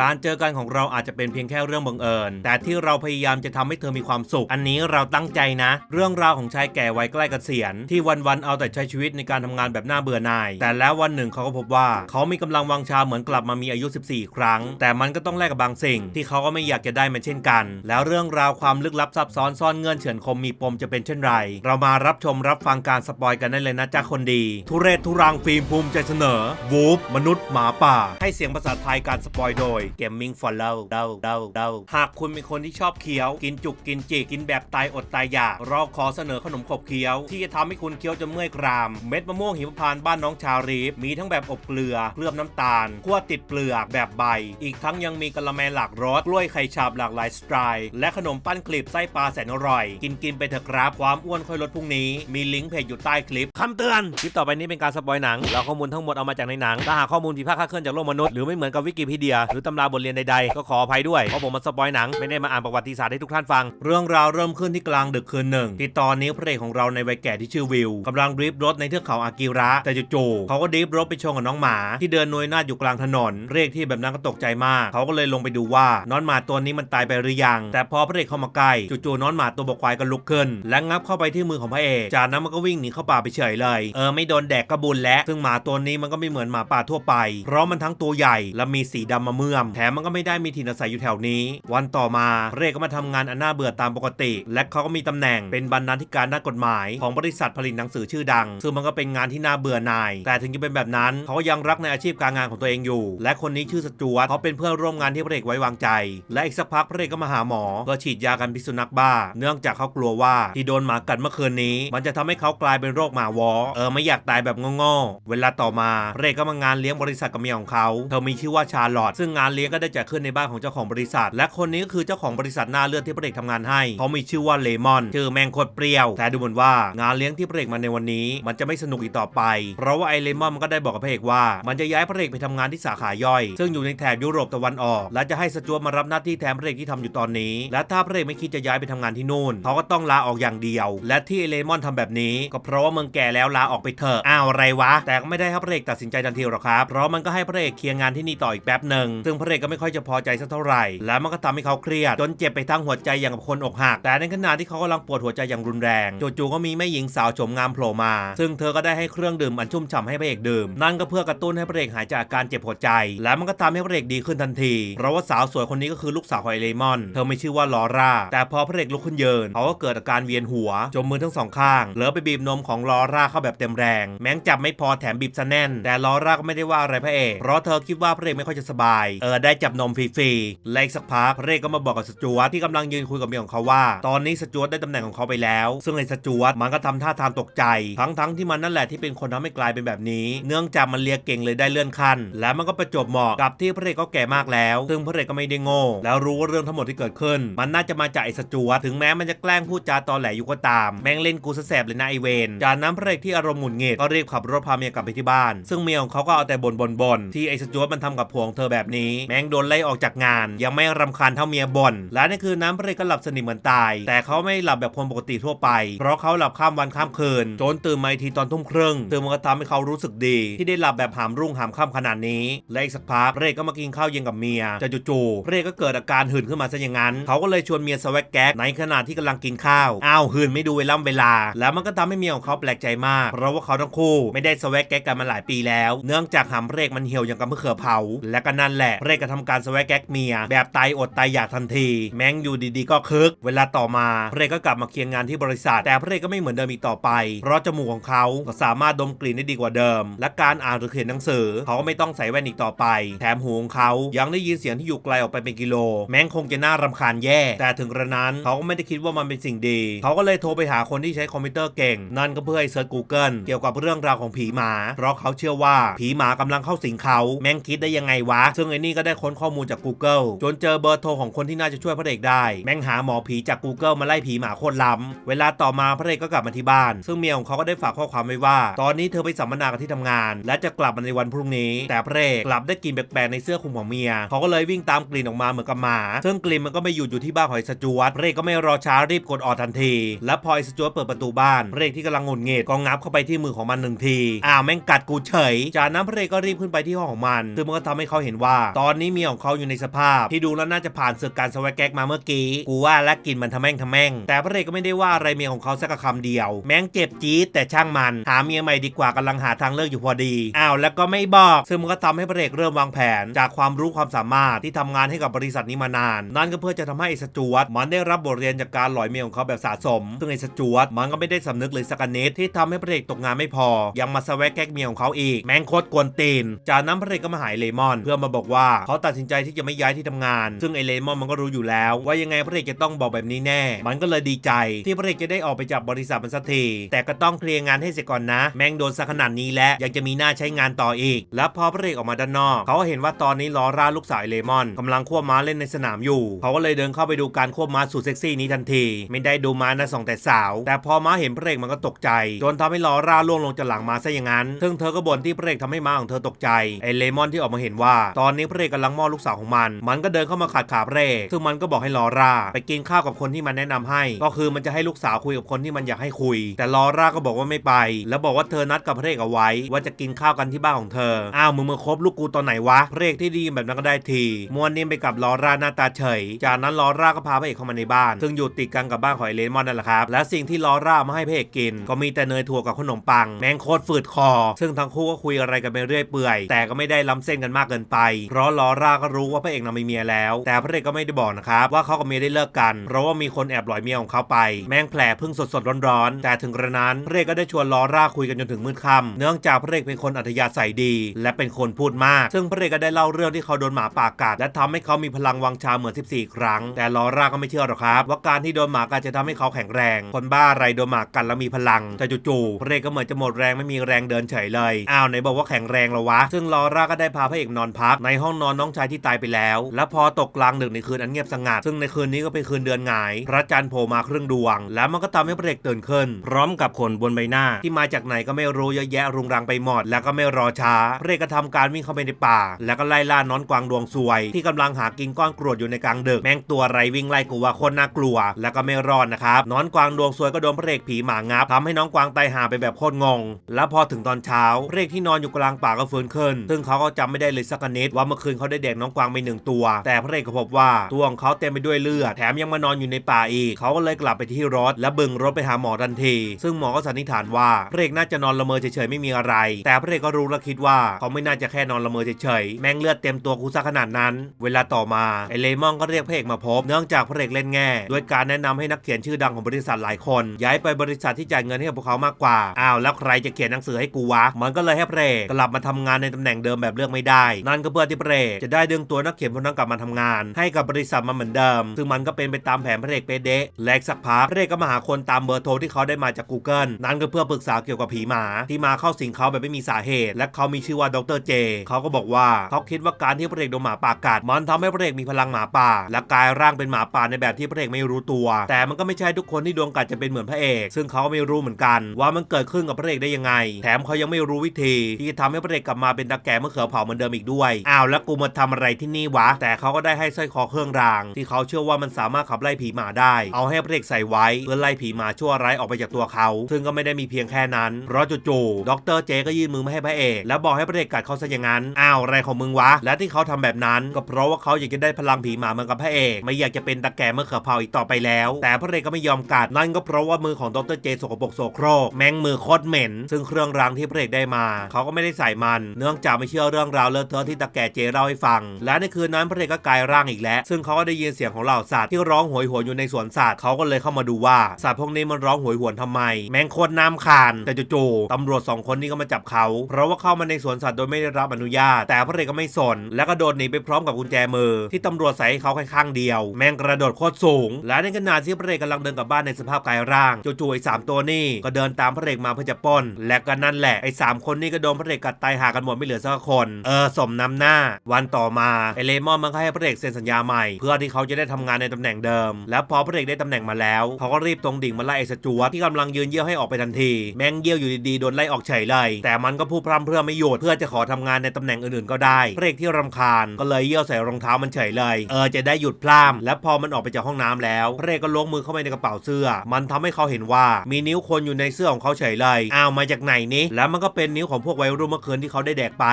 การเจอกันของเราอาจจะเป็นเพียงแค่เรื่องบังเอิญ แต่ที่เราพยายามจะทำให้เธอมีความสุข อันนี้เราตั้งใจนะ เรื่องราวของชายแก่วัยใกล้เกษียณ ที่วันๆเอาแต่ใช้ชีวิตในการทำงานแบบน่าเบื่อหน่าย แต่แล้ววันหนึ่งเขาก็พบว่า เขามีกำลังวังชาเหมือนกลับมามีอายุ 14 ครั้ง แต่มันก็ต้องแลกกับบางสิ่ง ที่เขาก็ไม่อยากจะได้มันเช่นกัน แล้วเรื่องราวความลึกลับซับซ้อนซ่อนเงื่อนเฉือนคมมีปมจะเป็นเช่นไร เรามารับชมรับฟังการสปอยกันได้เลยนะจ๊ะคนดี ทุเรศทุรังฟิล์มภูมิใจเสนอวูฟมนุษย์หมาป่า ให้เสียงภาษาไทยการสปอยโดย Gaming for Love เดาเดาเดาหากคุณเป็นคนที่ชอบเคี้ยว กินจุกกินจีกินแบบตายอดตายอยาก เราขอเสนอขนมขบเคี้ยว ที่จะทำให้คุณเคี้ยวจนเมื่อยกราม เม็ดมะม่วงหิมพานต์บ้านน้องชารีฟมีทั้งแบบอบเกลือเคลือบน้ำตาลคั่วติดเปลือกแบบใบ อีกทั้งยังมีกะละแมหลากรสกล้วยไข่ฉาบหลากหลายสไตล์และขนมปั้นกลีบไส้ปลาแสนอร่อย กินกินไปเถอะครับความอ้วนค่อยลดพรุ่งนี้มีลิงก์เพจอยู่ใต้คลิปคำเตือนคลิปต่อไปนี้เป็นการสปอยหนังเราข้อมูลทั้งหมดเอามาจากในหนังถ้าหากข้อมูลผิดพลาดคลาดเคลื่อนจากโลกมนุษย์หรือไม่เหมือนกับวิกิพีเดียหรือตำราบทเรียนใดๆ ก็ขออภัยด้วย เพราะผมมาสปอยหนัง ไม่ได้มาอ่านประวัติศาสตร์ให้ทุกท่านฟัง เรื่องราวเริ่มขึ้นที่กลางดึกคืนหนึ่งที่ตอนนี้พระเอกของเราในวัยแก่ที่ชื่อวิวกำลังดริฟต์รถในเทือกเขาอากิระ แต่จู่ๆเขาก็ดริฟต์รถไปชนกับน้องหมาที่เดินนวยนาดอยู่กลางถนนเรียกที่แบบนั้นก็ตกใจมาก เขาก็เลยลงไปดูว่าน้องหมาตัวนี้มันตายไปหรือยัง แต่พอพระเอกเข้ามาใกล้จู่ๆน้องหมาตัวบกควายก็ลุกขึ้น และงับเข้าไปที่มือของพระเอกจากนั้นมันก็วิ่งหนีเข้าป่าไปเฉยเลย เออไม่โดนแดกกระบุญแล้วซึ่งหมาตัวนี้มันก็ไม่เหมือนหมาป่าทั่วไป เพราะมันทั้งตัวใหญ่และมีสีดำมาเมื่อมแถมมันก็ไม่ได้มีถิ่นอาศัยอยู่แถวนี้ วันต่อมาพรเกก็มาทำงานอันน่าเบื่อตามปกติ และเขาก็มีตำแหน่งเป็นบรรณาธิการด้านกฎหมายของบริษัทผลิตหนังสือชื่อดัง ซึ่งมันก็เป็นงานที่น่าเบื่อหน่าย แต่ถึงจะเป็นแบบนั้นเขาก็ยังรักในอาชีพการงานของตัวเองอยู่ และคนนี้ชื่อสจวตเขาเป็นเพื่อนร่วมงานที่พระเอกไว้วางใจ และอีกสักพักพระเอกก็มาหาหมอเพื่อฉีดยากันพิษสุนัขบ้า เนื่องจากเขากลัวว่าที่โดนหมากัดเมื่อคืนนี้ มันจะทำให้เขากลายเป็นโรคหมาวอเออไม่อยากตายแบบโง่ๆเวลาต่อมาพระเอกก็มางานเลี้ยงบริษัทกับเมียของเขาเธอมีชื่อว่าชาลอตซึ่งงานเลี้ยงก็ได้จัดขึ้นในบ้านของเจ้าของบริษัท และคนนี้ก็คือเจ้าของบริษัทหน้าเลือดที่พระเอกทำงานให้ เขามีชื่อว่าเลมอนชื่อแมงโคตรเปรี้ยว แต่ดูเหมือนว่างานเลี้ยงที่พระเอกมาในวันนี้ มันจะไม่สนุกอีกต่อไป เพราะว่าไอเลมอนมันก็ได้บอกกับพระเอกว่า มันจะย้ายพระเอกไปทำงานที่สาขาย่อย ซึ่งอยู่ในแถบยุโรปตะวันออก และจะให้สจวตมารับหน้าที่แทนพระเอกที่ทำอยู่ตอนนี้ และถ้าพระเอกไม่คิดจะย้ายไปทำงานที่นู่นเขาก็ต้องลาออกอย่างเดียว และที่ไอเลมอนทำแบบนี้ ก็เพราะว่ามึงแก่แล้วลาออกไปเถอะอ้าวอะไรวะ แต่ก็ไม่ได้ให้พระเอกตัดสินใจทันทีหรอกครับเพราะมันก็ให้พระเอกเคลียร์งานที่นี่ต่ออีกแป๊บหนึ่งซึ่งพระเอกก็ไม่ค่อยจะพอใจสักเท่าไหร่ และมันก็ทำให้เขาเครียดจนเจ็บไปทั้งหัวใจอย่างกับคนอกหัก แต่ในขณะที่เขากำลังปวดหัวใจอย่างรุนแรงจู่ๆก็มีแม่หญิงสาวโฉมงามโผล่มา ซึ่งเธอก็ได้ให้เครื่องดื่มอันชุ่มฉ่ำให้พระเอกดื่ม นั่นก็เพื่อกระตุ้นให้พระเอกหายจากอาการเจ็บหัวใจ และมันก็ทำให้พระเอกดีขึ้นทันที เพราะว่าสาวสวยคนนี้ก็คือลูกสาวของไอเลมอน เธอไม่ชื่อว่าลอร่า แต่พอพระเอกลุกขึ้นเยืนเขาก็เกิดอาการเวียนหัว จมมือทั้งสองข้างเหลือไปบีบนมของลอร่าเข้าแบบเต็มแรง แม้งจับไม่พอแถมบีบซะแน่น แต่ลอร่าก็ไม่ได้ว่าอะไรพระเอก เพราะเธอคิดว่าพระเอกไม่ค่อยจะสบาย เออได้จับนมฟรีๆและอีกสักพักพรกก็มาบอกกับสจวตที่กำลังยืนคุยกับเมียของเขาว่า ตอนนี้สจวตได้ตำแหน่งของเขาไปแล้ว ซึ่งไอ้สจวตมันก็ทำท่าทางตกใจ ทั้งๆที่มันนั่นแหละที่เป็นคนทำให้กลายเป็นแบบนี้ เนื่องจากมันเลียเก่งเลยได้เลื่อนขั้น และมันก็ประจบเหมาะกับที่พระเอกก็แก่มากแล้ว ซึ่งพระเอกก็ไม่ได้โง่ แล้วรู้ว่าเรื่องทั้งหมดที่เกิดขึ้น มันน่าจะมาจากไอ้สจวตถึงแม้มันจะแกล้งพูดจาตอแหลอยู่ก็ตาม แม่งเล่นกูซะแสบเลยนะไอเวนจากนั้นพระเอกที่อารมณ์หงุดหงิดก็รีบขับรถพาเมียกลับไปที่บ้าน ซึ่งเมียของเขาก็เอาแต่บ่นบ่นบ่นที่ไอ้สจวตมันทำกับผัวของเธอแบบนี้แม่งโดนไล่ออกจากงาน ยังไม่รำคาญเท่าเมียบ่นและในคืนนั้นพระเอกก็หลับสนิทเหมือนตาย แต่เขาไม่หลับแบบคนปกติทั่วไป เพราะเขาหลับข้ามวันข้ามคืน จนตื่นมาทีตอนทุ่มครึ่งตื่นมันก็ทำให้เขารู้สึกดี ที่ได้หลับแบบหามรุ่งหามค่ำขนาดนี้ และอีกสักพักพระเอกก็มากินข้าวเย็นกับเมียแต่จู่ๆพระเอกก็เกิดอาการหื่นขึ้นมาซะอย่างนั้น เขาก็เลยชวนเมียสวักแก๊กในขณะที่กำลังกินข้าวอ้าวหื่นไม่ดูเวลาเวลา แล้วมันก็ทำให้เมียของเขาแปลกใจมาก เพราะว่าเขาทั้งคู่ไม่ได้สวักแก๊กกันมาหลายปีแล้ว เนื่องจากหำพระเอกมันเหี่ยวอย่างกับมะเขือเผา และก็นั่นแหละพเอกก็ทำการสวักแก๊กเมีย แบบตายอดตายอยากทันที แมงอยู่ดีๆ ก็คึก เวลาต่อมาพระเอกก็กลับมาเคลียร์งานที่บริษัท แต่พระเอกก็ไม่เหมือนเดิมอีกต่อไป เพราะจมูกของเขาก็สามารถดมกลิ่นได้ดีกว่าเดิม และการอ่านหรือเขียนหนังสือ เขาก็ไม่ต้องใส่แว่นอีกต่อไป แถมหูของเขายังได้ยินเสียงที่อยู่ไกลออกไปเป็นกิโล แมงคงจะน่ารำคาญแย่ แต่ถึงกระนั้นเขาก็ไม่ได้คิดว่ามันเป็นสิ่งดี เขาก็เลยโทรไปหาคนที่ใช้คอมพิวเตอร์เก่ง นั่นก็เพื่อให้เซิร์ช Google เกี่ยวกับเรื่องราวของผีหมา เพราะเขาเชื่อว่าผีหมากำลังเข้าสิงเขา แม่งคิดได้ยังไงวะ ซึ่งไอ้นี่ี่ก็ได้ค้นข้อมูลจาก Google จนเจอเบอร์โทรของคนที่น่าจะช่วยพระเอกได้ แม่งหาหมอผีจาก Google มาไล่ผีหมาโคตรล้ำ เวลาต่อมาพระเอกก็กลับมาที่บ้าน ซึ่งเมียของเขาก็ได้ฝากข้อความไว้ว่า ตอนนี้เธอไปสัมมนากับที่ทำงาน และจะกลับมาในวันพรุ่งนี้ แต่พระเอกกลับได้กลิ่นแปลกๆในเสื้อคลุมของเมีย เขาก็เลยวิ่งตามกลิ่นออกมาเหมือนกับหมา ซึ่งกลิ่นมันก็ไม่หยุดอยู่ที่บ้านของไอ้สจวตพระเอกก็ไม่รอช้ารีบกดออกทันที และพอไอ้สจวตเปิดประตูบ้านพระเอกที่กำลังหงุดหงิดก็งับเข้าไปที่มือของมันหนึ่งที อ้าวแม่งกัดกูเฉย จากนั้นพระเอกก็รีบขึ้นไปที่ห้องของมัน ซึ่งมันก็ทำให้เขาเห็นว่าตอนนี้เมียของเขาอยู่ในสภาพ ที่ดูแล้วน่าจะผ่านศึกการสวัสแก๊กมาเมื่อกี้ กูว่าและกลินมันทำแม่งทำแม่ง แต่พระเอกก็ไม่ได้ว่าอะไรเมียของเขาสักคำเดียว แม่งเจ็บจี๊ดแต่ช่างมัน หาเมียใหม่ดีกว่ากำลังหาทางเลือกอยู่พอดี อ้าวแล้วก็ไม่บอก ซึ่งมันก็ทำให้พระเอกเริ่มวางแผน จากความรู้ความสามารถที่ทำงานให้กับบริษัทนี้มานาน นั่นก็เพื่อจะทำให้ไอ้สจวตมันได้รับบทเรียนจากการหลอยเมียของเขาแบบสะสม ซึ่งไอ้สจวตมันก็ไม่ได้สำนึกเลยสักนิดที่ทำให้พระเอกตกงานไม่พอ ยังมาสวกแก๊กเมียของเขาอีก แม่งโคตรกวนตีน จากนั้นพระเอกก็มาหายเลมอน เพื่อมาบอกว่าเขาตัดสินใจที่จะไม่ย้ายที่ทำงาน ซึ่งไอเลมอนมันก็รู้อยู่แล้ว ว่ายังไงพระเอกจะต้องบอกแบบนี้แน่ มันก็เลยดีใจ ที่พระเอกจะได้ออกไปจากบริษัทมันสักทีแต่ก็ต้องเคลียร์งานให้เสร็จก่อนนะ แม่งโดนซะขนาดนี้แล้วยังจะมีหน้าใช้งานต่ออีก แล้วพอพระเอกออกมาด้านนอก เขาก็เห็นว่าตอนนี้ลอร่าลูกสาวไอเลมอนกำลังควบม้าเล่นในสนามอยู่ เขาก็เลยเดินเข้าไปดูการควบม้าสุดเซ็กซี่นี้ทันที ไม่ได้ดูม้านะสองแต่สาว แต่พอม้าเห็นพระเอกมันก็ตกใจจนทำให้ลอร่าล่วงลงจากหลังม้าซะอย่างนั้นซึ่งเธอก็บ่นที่พระเอกทำให้ม้าของเธอตกใจไอเลมอนที่ออกมาเห็นว่า ตอนนี้พรเอกกำลังมอลูกสาวของมัน มันก็เดินเข้ามาขัดขาพระเอกซึ่งมันก็บอกให้ลอร่า ไปกินข้าวกับคนที่มันแนะนำให้ ก็คือมันจะให้ลูกสาวคุยกับคนที่มันอยากให้คุย แต่ลอร่าก็บอกว่าไม่ไป แล้วบอกว่าเธอนัดกับพระเอกเอาไว้ ว่าจะกินข้าวกันที่บ้านของเธอ อ้าวมึงมาคบลูกกูตอนไหนวะพระเอกที่ดีแบบนั้นก็ได้ทีมวนนิ่มไปกับลอร่าหน้าตาเฉย จากนั้นลอร่าก็พาพระเอกเข้ามาในบ้าน ซึ่งอยู่ติดกันกับบ้านของไอเลมอนนั่นแหละครับ และสิ่งที่ลอร่ามาให้พระเอกกิน ก็มีแต่เนยถั่วกับขนมปัง แมงโคตรฝืดคอ ซึ่งทั้งคู่ก็คุยอะไรกันไปเรื่อยเปื่อย แต่ก็ไม่ได้ล้ำเส้นกันมากเกินไป เพราะลอร่าก็รู้ว่าพระเอกน่ะมีเมียแล้ว แต่พระเอกก็ไม่ได้บอกนะครับว่าเขากับเมียได้เลิกกัน เพราะว่ามีคนแอบหลอยเมียของเขาไป แมงแผลเพิ่งสดๆร้อนๆแต่ถึงกระนั้นพระเอกก็ได้ชวนลอร่าคุยกันจนถึงมืดค่ำเนื่องจากพระเอกเป็นคนอัธยาศัยดี และเป็นคนพูดมาก ซึ่งพระเอกก็ได้เล่าเรื่องที่เขาโดนหมาป่ากัดและทำให้เขามีพลังวังชาเหมือน 14 ครั้ง แต่ลอร่าก็ไม่เชื่อหรอกครับ ว่าการที่โดนหมากัดจะทำให้เขาแข็งแรง คนบ้าอะไรโดนหมากัดแล้วมีพลัง แต่จู่ๆพระเอกก็เหมือนจะหมดแรงไม่มีแรงเดินเฉยเลย อ้าวไหนบอกว่าแข็งแรงแล้ววะ ซึ่งลอร่าก็ได้พาพระเอกนอนพักในห้องนอนน้องชายที่ตายไปแล้ว และพอตกกลางดึกในคืนอันเงียบสงัด ซึ่งในคืนนี้ก็เป็นคืนเดือนหงาย พระจันทร์โผล่มาครึ่งดวง แล้วมันก็ทำให้พระเอกตื่นขึ้น พร้อมกับขนบนใบหน้า ที่มาจากไหนก็ไม่รู้เยอะแยะรุงรังไปหมด แล้วก็ไม่รอช้าพระเอกก็ทำการวิ่งเข้าไปในป่า แล้วก็ไล่ล่าน้อนกวางดวงซวย ที่กำลังหากินก้อนกรวดอยู่ในกลางดึกแม่งตัวไรวิ่งไล่กูว่าคนน่ากลัว แล้วก็ไม่รอดนะครับน้อนกวางดวงซวยก็โดนพระเอกผีหมางับทำให้น้องกวางตายหาไปแบบโคตรงง แล้วพอถึงตอนเช้าพระเอกที่นอนอยู่กลางป่าก็ฟื้นขึ้น ซึ่งเขาก็จำไม่ได้เลยสักนิดว่าเมื่อคืนเขาได้แดกน้องกวางไปหนึ่งตัว แต่พระเอกก็พบว่าตัวของเขาเต็มไปด้วยเลือดแถมยังมานอนอยู่ในป่าอีกเขาก็เลยกลับไปที่รถ และบึงรถไปหาหมอทันที ซึ่งหมอก็สันนิษฐานว่าพระเอกน่าจะนอนละเมอเฉยๆไม่มีอะไร แต่พระเอกก็รู้และคิดว่าเขาไม่น่าจะแค่นอนละเมอเฉยๆแม่งเลือดเต็มตัวกูซะขนาดนั้น เวลาต่อมาไอเลมอนก็เรียกพระเอกมาพบ เนื่องจากพระเอกเล่นแง่ด้วยการแนะนำให้นักเขียนชื่อดังของบริษัทหลายคน ย้ายไปบริษัทที่จ่ายเงินให้กับพวกเขามากกว่าอ้าวแล้วใครจะเขียนหนังสือให้กูวะมันก็เลยให้พระเอกกลับมาทำงานในตำแหน่งเดิมแบบเลือกไม่ได้ นั่นก็เพื่อที่พระเอกจะได้ดึงตัวนักเขียนพวกนั้นกลับมาทำงาน ให้กับบริษัทมันเหมือนเดิม ซึ่งมันก็เป็นไปตามแผนพระเอกเปเดะแลกสักพักพระเอกก็มาหาคนตามเบอร์โทรที่เขาได้มาจาก Google นั่นก็เพื่อปรึกษาเกี่ยวกับผีหมา ที่มาเข้าสิงเขาแบบไม่มีสาเหตุ และเขามีชื่อว่าดรเจเขาก็บอกว่าเขาคิดว่าการที่พระเอกโดนหมาป่ากัดมันทำให้พระเอกมีพลังหมาป่า และกลายร่างเป็นหมาป่าในแบบที่พระเอกไม่รู้ตัว แต่มันก็ไม่ใช่ทุกคนที่ดวงกัดจะเป็นเหมือนพระเอก ซึ่งเขาก็ไม่รู้เหมือนกัน ว่ามันเกิดขึ้นกับพระเอกได้ยังไง แถมเขายังไม่รู้วิธีที่จะทำให้พระเอกกลับมาเป็นตาแก่เมื่อเขือเผาเหมือนเดิมอีกด้วยอ้าวแล้วกูมาทำอะไรที่นี่วะ แต่เขาก็ได้ให้สร้อยคอเครื่องราง ที่เขาเชื่อว่ามันสามารถขับไล่ผีหมาได้ เอาให้พระเอกใส่ไว้เพื่อไล่ผีหมาชั่วร้ายออกไปจากตัวเขา ซึ่งก็ไม่ได้มีเพียงแค่นั้นเพราะจู่ๆดรเจก็ยื่นมือมาให้พระเอกแล้วบอกให้พระเอกกัดเขาซะอย่างนั้นอ้าวอะไรของมึงวะ และที่เขาทำแบบนั้นก็เพราะว่าเขาอยากจะได้พลังผีหมาเหมือนกับพระเอกไม่อยากจะเป็นตาแกเมื่อเขือเผาอีกต่อไปแล้ว แต่พระเอกก็ไม่ยอมกัดนั่นก็เพราะว่ามือของดรเจสกปรกโสโครกแมงมือโคตรเหม็น ซึ่งเครื่องรางที่พระเอกได้มา เขาก็ไม่ได้ใส่มัน เนื่องจากไม่เชื่อเรื่องราวเลอะเทอะที่ตาแกเจเล่าให้ฟัง และในคืนนั้นพระเอกก็กลายร่างอีกแล้ว ซึ่งเขาก็ได้ยินเสียงของเหล่าสัตว์ที่ร้องโหยหวนอยู่ในสวนสัตว์เขาก็เลยเข้ามาดูว่าสัตว์พวกนี้มันร้องโหยหวนทำไม แมงโคตรน้ำคานแต่จู่ๆตำรวจสองคนนี้ก็มาจับเขาเพราะว่าเข้ามาในสวนสัตว์โดยไม่ได้รับอนุญาต แต่พระเอกก็ไม่สน และก็โดดหนีไปพร้อมกับกุญแจมือ ที่ตำรวจใส่ให้เขาแค่ข้างเดียว แมงกระโดดโคตรสูง และในขณะที่พระเอกกำลังเดินกลับบ้านในสภาพกายร่างจู่ๆไอ้สามตัวนี่ก็เดินตามพระเอกมาเพื่อจะปล้น และก็นั่นแหละไอ้สามคนนี่ก็โดนพระเอกกัดตายหากันหมดไม่เหลือสักคน เออสมน้ำหน้าวันต่อมาไอเลมอนมันก็ให้พระเอกเซ็นสัญญาใหม่ เพื่อที่เขาจะได้ทำงานในตำแหน่งเดิม แล้วพอพระเอกได้ตำแหน่งมาแล้วเขาก็รีบตรงดิ่งมาไล่ไอ้สจวตที่กำลังยืนเยี่ยวให้ออกไปทันที แมงเยี่ยวอยู่ดีๆโดนไล่ออกเฉยเลยแต่มันก็พูดพร่ำเพื่อไม่หยุดเพื่อจะขอทำงานในตำแหน่งอื่นๆก็ได้พระเอกที่รำคาญก็เลยเยี่ยวใส่รองเท้ามันเฉยเลยเออจะได้หยุดพร่ำและพอมันออกไปจากห้องน้ำแล้วพระเอกก็ล้วงมือเข้าไปในกระเป๋าเสื้อ มันทำให้เขาเห็นว่ามีนิ้วคนอยู่ในเสื้อของเขาเฉยเลยอ้าวมาจากไหนนี่แล้วมันก็เป็นนิ้วของพวกวัยรุ่นเมื่อคืนที่เขาได้แดกไป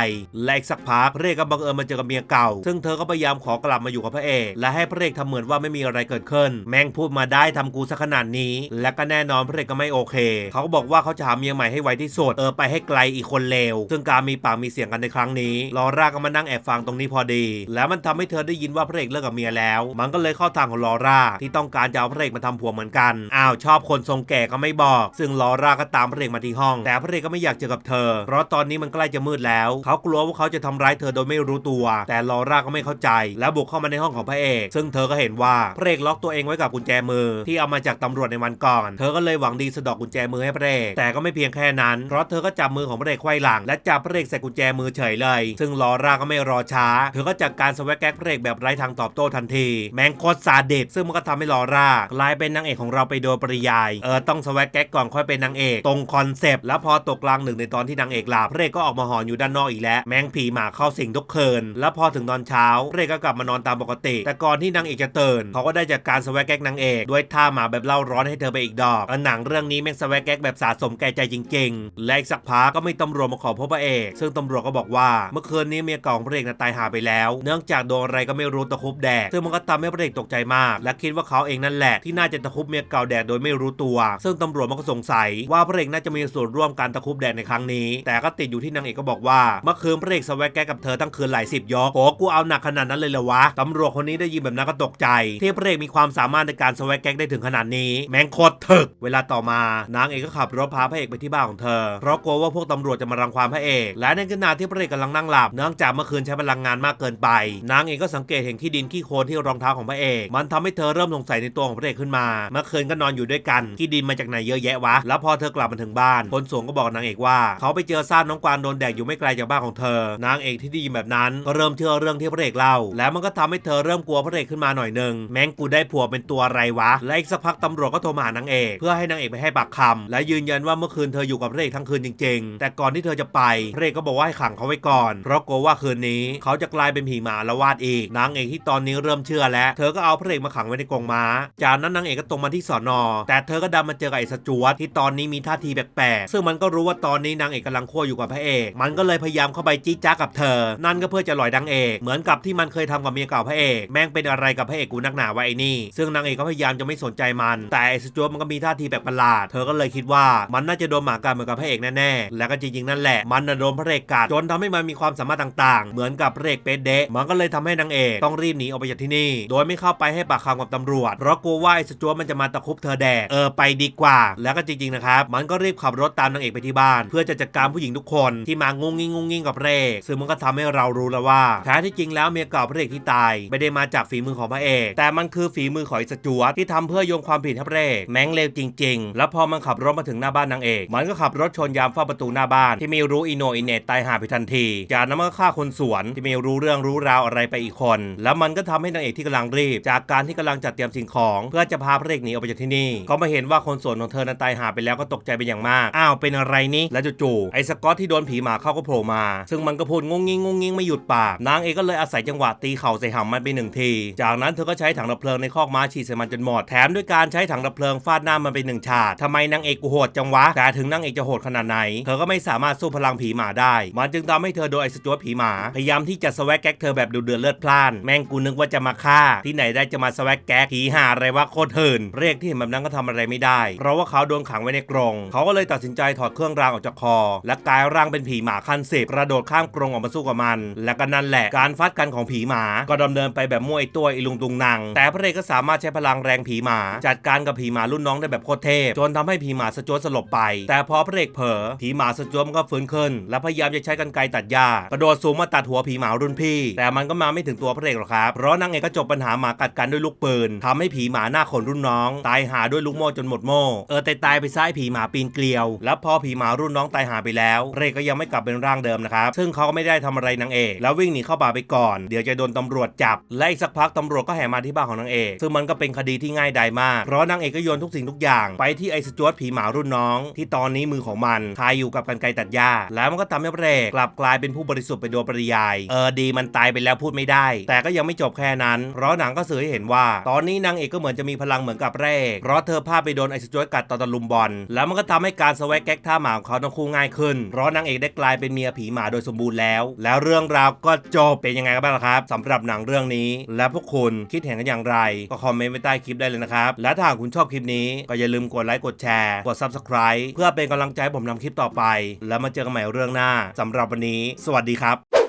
และอีกสักพักพระเอกก็บังเอิญมาเจอกับเมียเก่า ซึ่งเธอก็พยายามขอกลับมาอยู่กับพระเอก และให้พระเอกทำเหมือนว่าไม่มีอะไรเกิดขึ้น แม่งพูดมาได้ทำกูซะขนาดนี้ และก็แน่นอนพระเอกก็ไม่โอเค เขาก็บอกว่าเขาจะหาเมียใหม่ให้ไวที่สุด เออไปให้ไกลอีกคนเลว ซึ่งการมีปากมีเสียงกันในครั้งนี้ ลอร่าก็มานั่งแอบฟังตรงนี้พอดี แล้วมันทำให้เธอได้ยินว่าพระเอกเลิกกับเมียแล้ว มันก็เลยเข้าทางของลอร่าที่ต้องการจะเอาพระเอกมาทำผัวเหมือนกัน อ้าวชอบคนทรงแก่ก็ไม่บอก ซึ่งลอร่าก็ตามพระเอกมาที่ห้อง แต่พระเอกก็ไม่อยากเจอกับเธอ เพราะตอนนี้มันใกล้จะมืดแล้ว เขากลัวว่าเขาจะทำร้ายเธอโดยไม่รู้ตัว แต่ลอร่าก็ไม่เข้าใจ แล้วบุกเข้ามาในห้องของพระเอก ซึ่งเธอก็เห็นว่าพระเอกล็อกตัวเองไว้กับกุญแจมือ ที่เอามาจากตำรวจในวันก่อน เธอก็เลยหวังดีสะดอกกุญแจมือให้พระเอกแต่ก็ไม่เพียงแค่นั้นเพราะเธอก็จับมือของพระเอกไขว้หลัง และจับพระเอกใส่กุญแจมือเฉยเลย ซึ่งลอร่าก็ไม่รอช้า เธอก็จัดการสวกแก๊กพระเอกแบบไร้ทางตอบโต้ทันที แมงโคตรซาดิสซึ่งมันก็ทำให้ลอร่ากลายเป็นนางเอกของเราไปโดยปริยายเออต้องสวกแก๊กก่อนค่อยเป็นนางเอกตรงคอนเซปต์แล้วพอตกกลางหนึ่งในตอนที่นางเอกหลับพระเอกก็ออกมาหอนอยู่ด้านนอกอีกแล้วแมงผีหมาเข้าสิงทุกคืนแล้วพอถึงตอนเช้าพรกก็กลับมานอนตามปกติ แต่ก่อนที่นางเอกจะตื่นเขาก็ได้จัดการสวกแก๊กนางเอกด้วยท่าหมาแบบเล่าร้อนให้เธอไปอีกดอกออหนังเรื่องนี้แม่งสวกแก๊กแบบสะสมแก่ใจจริงๆ และอีกสักพักก็มีตำรวจมาขอพบพระเอก ซึ่งตำรวจก็บอกว่าเมื่อคืนนี้เมียเก่าของพระเอกน่ะตายหาไปแล้ว เนื่องจากโดนอะไรก็ไม่รู้ตะคุบแดกซึ่งมันก็ทำให้พระเอกตกใจมาก และคิดว่าเขาเองนั่นแหละที่น่าจะตะคุบเมียเก่าแดกโดยไม่รู้ตัว ซึ่งตำรวจมันก็สงสัยว่าพระเอกน่าจะมีส่วนร่วมการตะคุบแดกในครั้งนี้ แต่ก็ติดอยู่ที่นางเอกก็บอกว่าเมื่อคืนพระเอกสวกแกกกับเธอทั้งคืนหลายสิบยกโอกูเอาหนักขนาดนั้นเลยเหรอวะตำรวจคนนี้ได้ยินแบบนั้นก็ตกใจ ที่พระเอกมีความสามารถในการสวกแก๊กได้ถึงขนาดนี้ แมงโคตรถึก เวลาต่อมานางเอกก็ขับรถพาพระเอกไปที่บ้านของเธอ เพราะกลัวว่าพวกตำรวจจะมารังควานพระเอก และในขณะที่พระเอกกำลังนั่งหลับเนื่องจากเมื่อคืนใช้พลังงานมากเกินไป นางเอกก็สังเกตเห็นขี้ดินขี้โคลนที่รองเท้าของพระเอก มันทำให้เธอเริ่มสงสัยในตัวของพระเอกขึ้นมา เมื่อคืนก็นอนอยู่ด้วยกันขี้ดินมาจากไหนเยอะแยะวะ แล้วพอเธอกลับมาถึงบ้านคนสวนก็บอกนางเอกว่า เขาไปเจอซากน้องกวางโดนแดกอยู่ไม่ไกลจากบ้านของเธอ นางเอกที่ได้ยินแบบนั้นก็เริ่มเชื่อเรื่องที่พระเอกเล่า แล้วมันก็ทำให้เธอเริ่มกลัวพระเอกขึ้นมาหน่อยหนึ่งแม่งกูได้ผัวเป็นตัวอะไรวะ และอีกสักพักตำรวจก็โทรมาหานางเอก เพื่อให้นางเอกไปให้ปากคำและยืนยันว่าเมื่อคืนเธออยู่กับพระเอกทั้งคืนจริง ๆ แต่ก่อนที่เธอจะไปพระเอกก็บอกว่าให้ขังเขาไว้ก่อน เพราะกลัวว่าคืนนี้เขาจะกลายเป็นผีหมาละวาดอีก นางเอกที่ตอนนี้เริ่มเชื่อแล้ว เธอก็เอาพระเอกมาขังไว้ในกรงม้า จากนั้นนางเอกก็ตรงมาที่สอนอ แต่เธอก็ดันมาเจอกับไอ้สจวตที่ตอนนี้มีท่าทีแปลกๆ ซึ่งมันก็รู้ว่าตอนนี้นางเอกกำลังคั่วอยู่กับพระเอก มันก็เลยพยายามเข้าไปจี้จ้ากับเธอ นั่นก็เพื่อจะลอยนางเอก เหมือนกับที่มันเคยทำกับเมียเก่าพระเอกแม่งเป็นอะไรกับพระเอกกูนักหนาวะไอ้นี่ ซึ่งนางเอกก็พยายามจะไม่สนใจมัน แต่ไอ้สจวตมันก็มีท่าทีแปลกประหลาด เธอก็เลยคิดว่ามันน่าจะโดนหมากัดเหมือนกับพระเอกแน่ๆและก็จริงๆนั่นแหละมันน่ะโดนพระเอกกัดจนทำให้มันมีความสามารถต่างๆ เหมือนกับพระเอกเป๊ะเดะมันก็เลยทำให้นางเอกต้องรีบหนีออกไปจากที่นี่ โดยไม่เข้าไปให้ปากคำกับตำรวจเพราะกลัวว่าไอ้สจวตมันจะมาตะคุบเธอแดกเออไปดีกว่า แล้วก็จริงๆนะครับมันก็รีบขับรถตามนางเอกไปที่บ้าน เพื่อจะจัดการผู้หญิงทุกคนที่มางงงิงงงงิงกับพรกซึ่งมันก็ทำให้เรารูู้แล้วว่าแท้ที่จริงแล้วเมียเก่าพระเอกที่ตาย ไม่ได้มาจากฝีมือของพระเอก แต่มันคือฝีมือของไอ้สจวตที่ทำเพื่อโยงความผิดให้พระเอกแม่งเลวจริง ๆ แล้วพอมันขับรถมาถึงหน้าบ้านนางเอกมันก็ขับรถชนยามเฝ้าประตูหน้าบ้านที่ไม่รู้อีโนอีเนตตายหาไปทันทีจากนั้นมันก็ฆ่าคนสวนที่ไม่รู้เรื่องรู้ราวอะไรไปอีกคน แล้วมันก็ทำให้นางเอกที่กำลังรีบ จากการที่กำลังจัดเตรียมสิ่งของ เพื่อจะพาพระเอกหนีออกไปจากที่นี่เขามาเห็นว่าคนสวนของเธอนั้นตายหาไปแล้วก็ตกใจเป็นอย่างมากอ้าวเป็นอะไรนี่แล้วจู่ๆไอ้สกอตที่โดนผีหมาเข้าก็โผล่มา ซึ่งมันก็พูดงงงิงงงงิงไม่หยุดปาก นางเอกก็เลยอาศัยจังหวะตีเข่าใส่หำมันไปหนึ่งที จากนั้นเธอก็ใช้ถังดับเพลิงในคอกม้าฉีดใส่มันจนหมด แถมด้วยการใช้ถังดับเพลิงฟาดหน้ามันไปหนึ่งฉาดทำไมนางเอกกูโหดจังวะ แต่ถึงนางเอกจะโหดขนาดไหน เธอก็ไม่สามารถสู้พลังผีหมาได้ มันจึงทำให้เธอโดนไอ้สจวตผีหมา พยายามที่จะสแวกแก๊กเธอแบบดูเดือดเลือดพล่าน แม่งกูนึกว่าจะมาฆ่า ที่ไหนได้จะมาสแวกแก๊กผีหาอะไรวะโคตรเหินเรียกที่เห็นแบบนั้นก็ทำอะไรไม่ได้ เพราะว่าเขาโดนขังไว้ในกรงเขาก็เลยตัดสินใจถอดเครื่องรางออกจากคอ และกลายร่างเป็นผีหมาขั้นสิบกระโดดข้ามกรงออกมาสู้กับมันและก็นั่นแหละ การฟัดกันของผีหมา ก็ดำเนินไปแบบมั่วไอตัวไอีลุงตุงนางแต่พระเอกก็สามารถใช้พลังแรงผีหมา จัดการกับผีหมารุ่นน้องได้แบบโคตรเทพ จนทำให้ผีหมาสจวตสลบไป แต่พอพระเอกเผลอผีหมาสจวตมันก็ฟื้นขึ้น และพยายามจะใช้กรรไกรตัดหญ้ากระโดดสูงมาตัดหัวผีหมารุ่นพี่ แต่มันก็มาไม่ถึงตัวพระเอกหรอกครับเพราะนางเอกก็จบปัญหาหมากัดกันด้วยลูกปืนทำให้ผีหมาหน้าขนรุ่นน้อง ตายหาด้วยลูกโม่จนหมดโม่เออแต่ตายไปซ้ายผีหมาปีนเกลียว แล้วพอผีหมารุ่นน้องตายหาไปแล้วพระเอกก็ยังไม่กลับเป็นร่างเดิมนะครับซึ่งเขาก็ไม่ได้ทำอะไรนางเอกแล้ววิ่งหนีเข้าป่าไปก่อน เดี๋ยวจะโดนตำรวจจับ และอีกสักพักตำรวจก็แห่มาที่บ้านของนางเอก ซึ่งมันก็เป็นคดีที่ง่ายดายมาก เพราะนางเอกก็โยนทุกสิ่งทุกอย่าง ไปที่ไอ้สจวตผีหมารุ่นน้อง ที่ตอนนี้มือของมันคายอยู่กับกันไกตัดหญ้า แล้วมันก็ทำให้พรกกลับกลายเป็นผู้บริสุทธิ์ไปโดยปริยาย เออดีมันตายไปแล้วพูดไม่ได้ แต่ก็ยังไม่จบแค่นั้น เพราะหนังก็สื่อให้เห็นว่า ตอนนี้นางเอกก็เหมือนจะมีพลังเหมือนกับพรเอกเพราะเธอพาไปโดนไอ้สจวตกัดตอนตะลุมบอล แล้วมันก็ทำให้การสแวกแก๊กท่าหมาของเขาทั้งคู่ง่ายขึ้น เพราะนางเอกได้กลายเป็นเมียผีหมาโดยสมบูรณ์แล้ว แล้วเรื่องราวแล้วก็จบเป็นยังไงกันบ้างละครับสำหรับหนังเรื่องนี้ และพวกคุณคิดเห็นกันอย่างไร ก็คอมเมนต์ไว้ใต้คลิปได้เลยนะครับ และถ้าหากคุณชอบคลิปนี้ก็อย่าลืมกดไลค์กดแชร์กด subscribe เพื่อเป็นกำลังใจใผมทำคลิปต่อไป แล้วมาเจอกันใหม่เรื่องหน้าสำหรับวันนี้ สวัสดีครับ